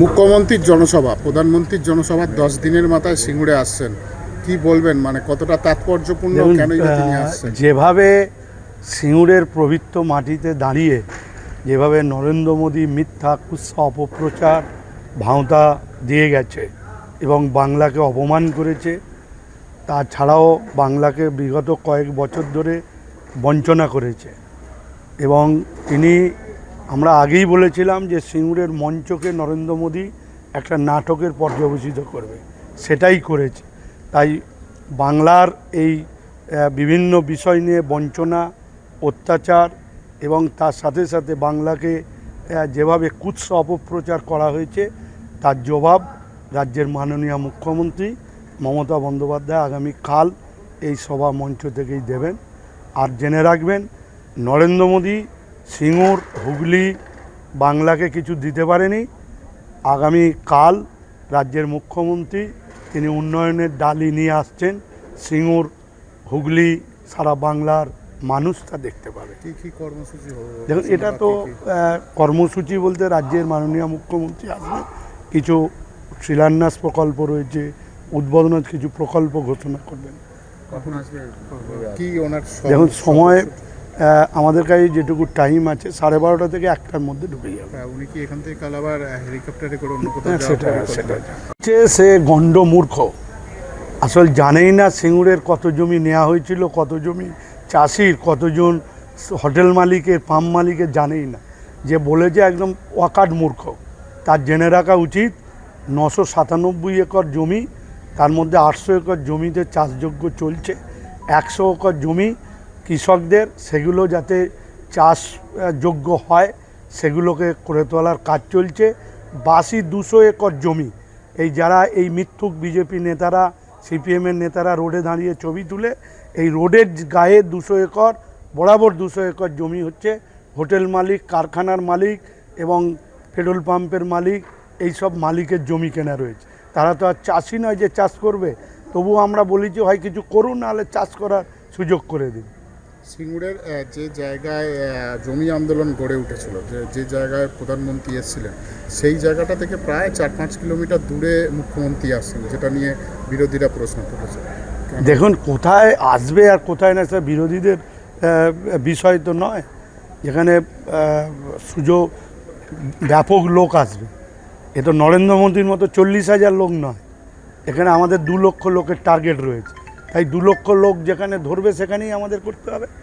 মুখ্যমন্ত্রীর জনসভা প্রধানমন্ত্রীর জনসভার দশ দিনের মাথায় সিঙ্গুরে আসছেন। কি বলবেন? মানে কতটা তাৎপর্যপূর্ণ? তিনি আসছেন? যেভাবে সিঙ্গুরের পবিত্র মাটিতে দাঁড়িয়ে যেভাবে নরেন্দ্র মোদী মিথ্যা কুৎসা অপপ্রচার ভাঁওতা দিয়ে গেছে এবং বাংলাকে অপমান করেছে তাছাড়াও বাংলাকে বিগত কয়েক বছর ধরে বঞ্চনা করেছে এবং তিনি আমরা আগেই বলেছিলাম যে সিঙ্গুরের মঞ্চকে নরেন্দ্র মোদী একটা নাটকের পর্যবেসিত করবে। সেটাই করেছে। তাই বাংলার এই বিভিন্ন বিষয় নিয়ে বঞ্চনা, অত্যাচার এবং তার সাথে সাথে বাংলাকে যেভাবে কুৎস অপপ্রচার করা হয়েছে, তার জবাব রাজ্যের মাননীয় মুখ্যমন্ত্রী মমতা বন্দ্যোপাধ্যায় আগামী কাল এই সভা মঞ্চ থেকেই দেবেন। আর জেনে রাখবেন, নরেন্দ্র মোদী সিঙ্গুর হুগলি বাংলাকে কিছু দিতে পারেনি। আগামী কাল রাজ্যের মুখ্যমন্ত্রী তিনি উন্নয়নের ডালি নিয়ে আসছেন। সিঙ্গুর হুগলি সারা বাংলার মানুষ তা দেখতে পাবে। কি কি কর্মসূচি দেখুন এটা তো কর্মসূচি বলতে রাজ্যের মাননীয় মুখ্যমন্ত্রী আসবে কিছু শিলান্যাস প্রকল্প রয়েছে উদ্বোধনের কিছু প্রকল্প ঘোষণা করবেন। কখন আসবে? কি ওনার দেখুন সময় আমাদের কাছে যেটুকু টাইম আছে সাড়ে বারোটা থেকে একটার মধ্যে ঢুকে যাবে। হ্যাঁ, উনি কি এখান থেকে কাল আবার হেলিকপ্টারে করে অন্য কোথাও হ্যাঁ, সেটা সেটা সে গণ্ড মূর্খ আসল জানেই না সিঙ্গুরের কত জমি নেওয়া হয়েছিল কত জমি চাষির কতজন হোটেল মালিকের পাম্প মালিকের জানেই না। যে বলেছে একদম ওয়াকাট মূর্খ। তার জেনে রাখা উচিত নশো সাতানব্বই একর জমি তার মধ্যে আটশো একর জমিতে চাষযোগ্য চলছে একশো একর জমি কৃষকদের সেগুলো যাতে চাষ যোগ্য হয়, সেগুলোকে করে তোলার কাজ চলছে। বাসি দুশো একর জমি। এই যারা এই মিথ্যুক বিজেপি নেতারা, সিপিএমের নেতারা রোডে দাঁড়িয়ে ছবি তুলে, এই রোডের গায়ে দুশো একর, বরাবর দুশো একর জমি হচ্ছে। হোটেল মালিক, কারখানার মালিক এবং পেট্রোল পাম্পের মালিক, এই সব মালিকের জমি কেনা রয়েছে। তারা তো আর চাষি নয় যে চাষ করবে। তবু আমরা বলি যে হয় কিছু করুন, নাহলে চাষ করার সুযোগ করে দিন। সিঙ্গুরের যে জায়গায় জমি আন্দোলন গড়ে উঠেছিল, যে যে জায়গায় প্রধানমন্ত্রী এসেছিলেন, সেই জায়গাটা থেকে প্রায় চার পাঁচ কিলোমিটার দূরে মুখ্যমন্ত্রী আসছেন যেটা নিয়ে বিরোধীরা প্রশ্ন তুলেছে। দেখুন, কোথায় আসবে আর কোথায় না সেটা বিরোধীদের বিষয় তো নয়। যেখানে সুযোগ, ব্যাপক লোক আসবে। এ তো নরেন্দ্র মোদীর মতো চল্লিশ হাজার লোক নয়। এখানে আমাদের দু লক্ষ লোকের টার্গেট রয়েছে। তাই দু লক্ষ লোক যেখানে ধরবে, সেখানেই আমাদের করতে হবে।